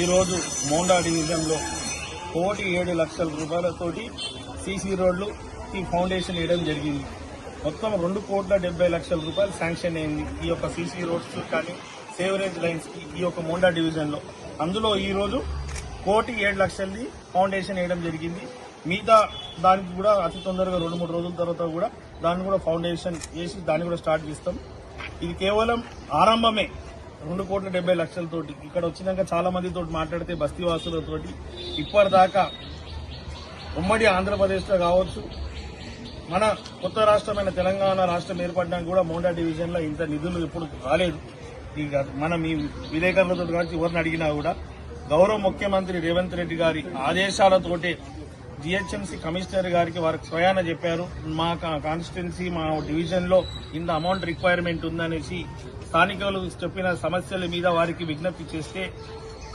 ఈరోజు మోండా డివిజన్లో కోటి ఏడు లక్షల రూపాయలతోటి సీసీ రోడ్లు ఈ ఫౌండేషన్ వేయడం జరిగింది. మొత్తం రెండు కోట్ల డెబ్బై లక్షల రూపాయలు శాంక్షన్ అయింది ఈ యొక్క సీసీ రోడ్స్ కానీ సేవరేజ్ లైన్స్కి ఈ యొక్క మోండా డివిజన్లో. అందులో ఈరోజు కోటి ఏడు లక్షలది ఫౌండేషన్ వేయడం జరిగింది. మిగతా దానికి కూడా అతి తొందరగా రెండు మూడు రోజుల తర్వాత కూడా దాన్ని కూడా ఫౌండేషన్ వేసి దాన్ని కూడా స్టార్ట్ చేస్తాం. ఇది కేవలం ఆరంభమే. రెండు కోట్ల డెబ్బై లక్షలతోటి ఇక్కడ వచ్చినాక చాలా మందితో మాట్లాడితే బస్తీవాసులతోటి ఇప్పటిదాకా ఉమ్మడి ఆంధ్రప్రదేశ్లో కావచ్చు మన కొత్త రాష్ట్రమైన తెలంగాణ రాష్ట్రం ఏర్పడడానికి కూడా మోండా డివిజన్లో ఇంత నిధులు ఎప్పుడు రాలేదు. ఇక మనం ఈ విలేకరులతో కావచ్చు ఎవరిని అడిగినా కూడా గౌరవ ముఖ్యమంత్రి రేవంత్ రెడ్డి గారి ఆదేశాలతోటే జిహెచ్ఎంసీ కమిషనర్ గారికి వారికి స్వయాన చెప్పారు మా కాన్స్టిట్యున్సీ మా డివిజన్లో ఇంత అమౌంట్ రిక్వైర్మెంట్ ఉందనేసి స్థానికులు చెప్పిన సమస్యల మీద వారికి విజ్ఞప్తి చేస్తే